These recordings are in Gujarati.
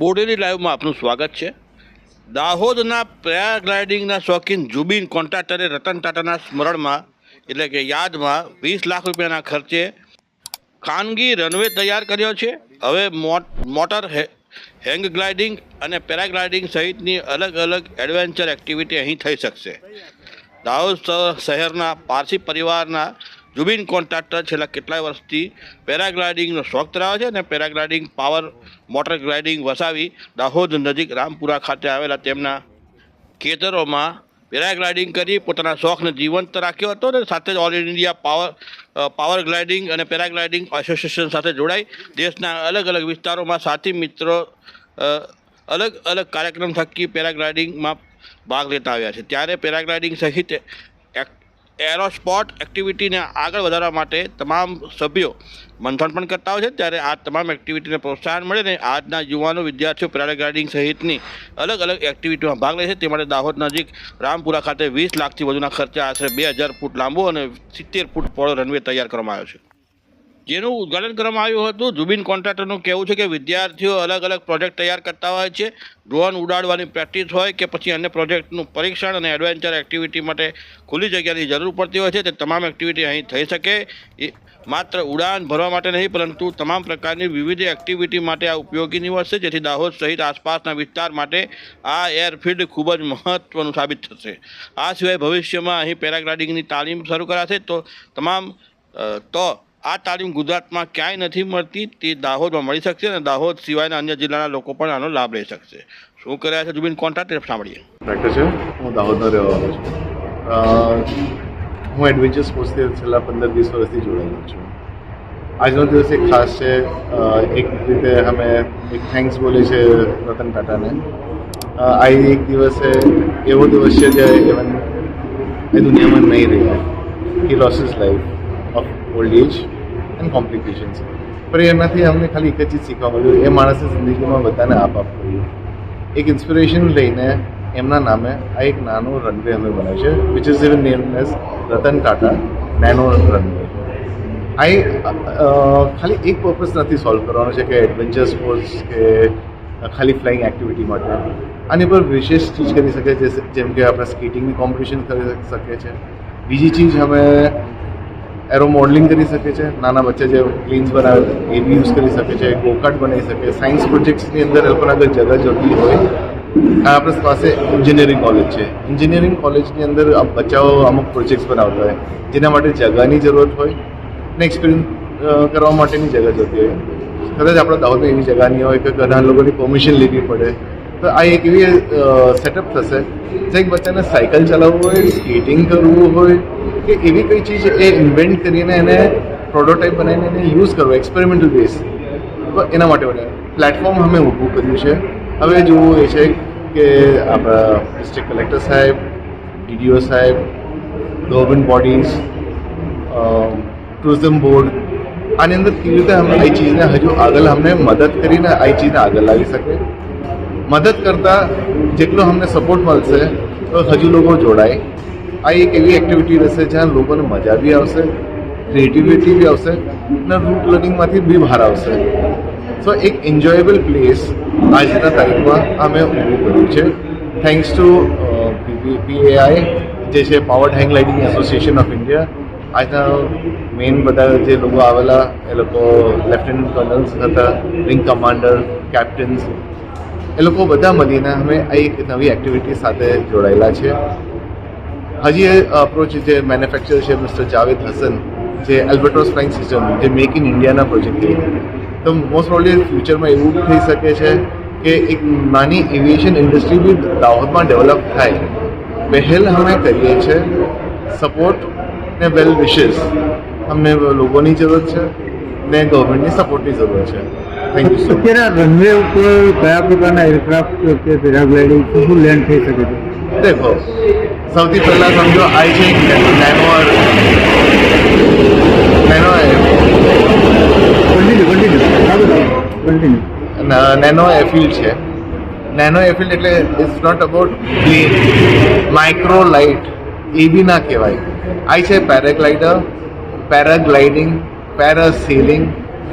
બોડેલી લાઈવમાં આપનું સ્વાગત છે. દાહોદના પેરાગ્લાઇડિંગના શોખીન જુબિન કોન્ટ્રાક્ટરે રતન ટાટાના સ્મરણમાં, એટલે કે યાદમાં, વીસ લાખ રૂપિયાના ખર્ચે ખાનગી રનવે તૈયાર કર્યો છે. હવે મોટર હેંગ ગ્લાઇડિંગ અને પેરાગ્લાઇડિંગ સહિતની અલગ અલગ એડવેન્ચર એક્ટિવિટી અહીં થઈ શકશે. દાહોદ શહેરના પારસી પરિવારના જુબિન કોન્ટ્રાક્ટર છેલ્લા કેટલાય વર્ષથી પેરાગ્લાઇડિંગનો શોખ ધરાવે છે અને પેરાગ્લાઇડિંગ પાવર મોટર ગ્લાઇડિંગ વસાવી દાહોદ નજીક રામપુરા ખાતે આવેલા તેમના ખેતરોમાં પેરાગ્લાઇડિંગ કરી પોતાના શોખને જીવંત રાખ્યો હતો અને સાથે જ all India power power gliding અને પેરાગ્લાઇડિંગ એસોસિએશન સાથે જોડાઈ. દેશના અલગ અલગ વિસ્તારોમાં સાથી મિત્રો અલગ અલગ કાર્યક્રમ થકી પેરાગ્લાઇડિંગમાં ભાગ લેતા આવ્યા છે. ત્યારે પેરાગ્લાઇડિંગ સહિત એક- એરોસ્પોર્ટ એક્ટિવિટીને આગળ વધારવા માટે તમામ સભ્યો મંથન પણ કરતા હોય છે. ત્યારે આ તમામ એક્ટિવિટીને પ્રોત્સાહન મળે ને આજના યુવાનો વિદ્યાર્થીઓ પેરાગ્લાઇડિંગ સહિતની અલગ અલગ એક્ટિવિટીમાં ભાગ લે છે. તે માટે દાહોદ નજીક રામપુરા ખાતે વીસ લાખથી વધુના ખર્ચે આશરે બે હજાર ફૂટ લાંબો અને સિત્તેર ફૂટ પહોળો રનવે તૈયાર કરવામાં આવ્યો છે. જેનું ઉદ્ઘાટન કરવામાં આવ્યું હતું, જુબિન કોન્ટ્રાક્ટરનું કહેવું છે કે વિદ્યાર્થીઓ અલગ અલગ પ્રોજેક્ટ તૈયાર કરતા હોય છે, ડ્રોન ઉડાડવાની પ્રેક્ટિસ હોય કે પછી અન્ય પ્રોજેક્ટનું પરીક્ષણ અને એડવેન્ચર એક્ટિવિટી માટે ખુલ્લી જગ્યાની જરૂર પડતી હોય છે, તે તમામ એક્ટિવિટી અહીં થઈ શકે. માત્ર ઉડાન ભરવા માટે નહીં, પરંતુ તમામ પ્રકારની વિવિધ એક્ટિવિટી માટે આ ઉપયોગી નીવડશે, જેથી દાહોદ સહિત આસપાસના વિસ્તાર માટે આ એરફિલ્ડ ખૂબ જ મહત્ત્વનું સાબિત થશે. આ સિવાય ભવિષ્યમાં અહીં પેરાગ્લાઇડિંગની તાલીમ શરૂ કરાશે, તો તમામ તો આ તાલીમ ગુજરાતમાં ક્યાંય નથી મળતી, તે દાહોદમાં મળી શકશે અને દાહોદ સિવાયના અન્ય જિલ્લાના લોકો પણ આનો લાભ લઈ શકશે. શું કર્યા છે જુબિન કોન્ટ્રાક્ટ સાંભળીએ. ટ્રેક્ટર છે? હું દાહોદનો રહેવાનો છું. હું એડવેન્ચર સ્પોર્ટ્સથી છેલ્લા પંદર વીસ વર્ષથી જોડાયેલો છું. આજનો દિવસ એક ખાસ છે. એક રીતે અમે એક થેન્ક્સ બોલીએ છે રતન ટાટાને. આ એક દિવસ એવો દિવસ છે જે ઇવન એ દુનિયામાં નહીં રહ્યા. He loss is life of old age and complications પણ એનાથી અમને ખાલી એક જ ચીજ શીખવા મળ્યું. એ માણસે જિંદગીમાં બધાને આપ આપ કર્યું. એક ઇન્સ્પિરેશન લઈને એમના નામે આ એક નાનો રનવે અમે બનાવ્યો છે which is even name as Ratan Tata Nano runway આ ખાલી એક પર્પઝ નથી સોલ્વ કરવાનો છે કે એડવેન્ચર સ્પોર્ટ્સ કે ખાલી ફ્લાઇંગ એક્ટિવિટી માટે. આની પર વિશેષ ચીજ કરી શકે છે, જેમ કે આપણે સ્કેટિંગની કોમ્પિટિશન કરી શકીએ છીએ બીજી ચીજ અમે એરો મોડલિંગ કરી શકે છે, નાના બચ્ચા જે પ્લેન્સ બનાવે એ બી યુઝ કરી શકે છે, ગોકાર્ટ બનાવી શકે, સાયન્સ પ્રોજેક્ટ્સની અંદર એ લોકોને જગા જોતી હોય. આપણી પાસે એન્જિનિયરિંગ કોલેજ છે. એન્જિનિયરિંગ કોલેજની અંદર બચ્ચાઓ અમુક પ્રોજેક્ટ્સ બનાવતા હોય. જેના માટે જગાની જરૂરત હોય ને એક્સપિરિયન્સ કરવા માટેની જગા જોતી હોય. કદાચ આપણા દાહોદમાં એવી જગા નહીં હોય કે ઘણા લોકોની પરમિશન લેવી પડે. તો આ એક એવી સેટઅપ થશે. જે એક બચ્ચાને સાયકલ ચલાવવું હોય સ્કેટિંગ કરવું હોય કે એવી કઈ ચીજ એ ઇન્વેન્ટ કરીને એને પ્રોટોટાઇપ બનાવીને એને યુઝ કરવો એક્સપેરિમેન્ટલ બેઝ તો એના માટે બને પ્લેટફોર્મ અમે ઊભું કર્યું છે. હવે જોવું એ છે કે આપણા ડિસ્ટ્રિક્ટ કલેક્ટર સાહેબ ડીડીઓ સાહેબ ગવર્મેન્ટ બોડીઝ ટુરિઝમ બોર્ડ આની અંદર કેવી રીતે અમે આ ચીજને હજુ આગળ અમને મદદ કરીને આ ચીજને આગળ લાવી શકે? મદદ કરતાં જેટલો અમને સપોર્ટ મળશે, તો હજુ લોકો જોડાય. આ એક એવી એક્ટિવિટી રહેશે જ્યાં લોકોને મજા બી આવશે ક્રિએટિવિટી બી આવશે અને રૂટ લર્નિંગમાંથી બી બહાર આવશે. સો એક એન્જોયેબલ પ્લેસ આજના તારીખમાં અમે ઊભું કર્યું છે. થેન્ક્સ ટુ પીએઆઈ જે છે power hang lighting association of India આજના મેઇન બધા જે લોકો આવેલા, એ લોકો લેફ્ટનન્ટ કર્નલ્સ હતા વિંગ કમાન્ડર કેપ્ટન્સ એ લોકો બધા મળીને અમે આ એક નવી એક્ટિવિટી સાથે જોડાયેલા છે. હજી એ અપ્રોચ જે મેન્યુફેક્ચર છે મિસ્ટર જાવેદ હસન જે એલ્બર્ટોસ ફ્લાઇંગ સિસ્ટમ જે મેક ઇન ઇન્ડિયાના પ્રોજેક્ટ છે. તો મોસ્ટ પ્રોબ્લી ફ્યુચરમાં એવું થઈ શકે છે કે એક નાની એવિએશન ઇન્ડસ્ટ્રી બી દાહોદમાં ડેવલપ થાય. પહેલ અમે કરીએ છીએ સપોર્ટ ને વેલ વિશેસ અમને લોકોની જરૂર છે ને ગવર્મેન્ટની સપોર્ટની જરૂર છે. થેન્ક યુ અત્યારે રનવે ઉપર કયા પ્રકારના એરક્રાફ્ટ કે પેરાગ્લાઇડિંગ, શું લેન્ડ થઈ શકે છે? દેખો સૌથી પહેલાં સમજો આઈ છે નેનો નેનો એફિલ્ડ છે. નેનો એફિલ્ડ એટલે it's not about plane micro light A B ના કહેવાય. આઈ છે paraglider paragliding parasailing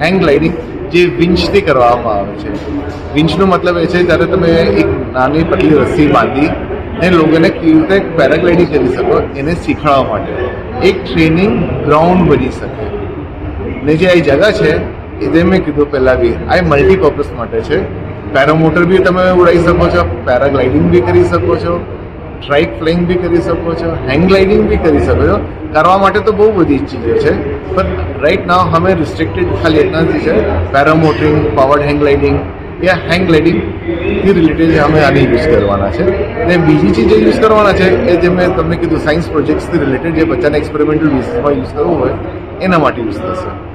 hang gliding જે વિંચથી કરવામાં આવે છે. વિંચનો મતલબ એ છે જ્યારે તમે એક નાની પતલી રસ્સી બાંધી ને લોકોને કેવી રીતે પેરાગ્લાઇડિંગ કરી શકો એને શીખવાડવા માટે. એક ટ્રેનિંગ ગ્રાઉન્ડ બની શકે. ને જે આ જગા છે, એ જે મેં કીધું પહેલાં બી, આ મલ્ટીપર્પઝ માટે છે. પેરામોટર બી તમે ઉડાવી શકો છો, પેરાગ્લાઇડિંગ બી કરી શકો છો ટ્રાઇક ફ્લાઇંગ બી કરી શકો છો હેંગ ગ્લાઇડિંગ બી કરી શકો છો. કરવા માટે તો બહુ બધી ચીજો છે, પણ રાઈટ નાવ અમે રિસ્ટ્રિક્ટેડ ખાલી એટલાથી છે, પેરામોટરિંગ પાવર્ડ હેંગ ગ્લાઇડિંગ યા હેંગ ગ્લાઇડિંગથી રિલેટેડ અમે આને યુઝ કરવાના છે. અને બીજી ચીજ જે યુઝ કરવાના છે એ જે મેં તમને કીધું સાયન્સ પ્રોજેક્ટ્સથી રિલેટેડ જે બચ્ચાને એક્સપેરિમેન્ટલ બેસિસમાં યુઝ કરવું હોય, એના માટે યુઝ થશે.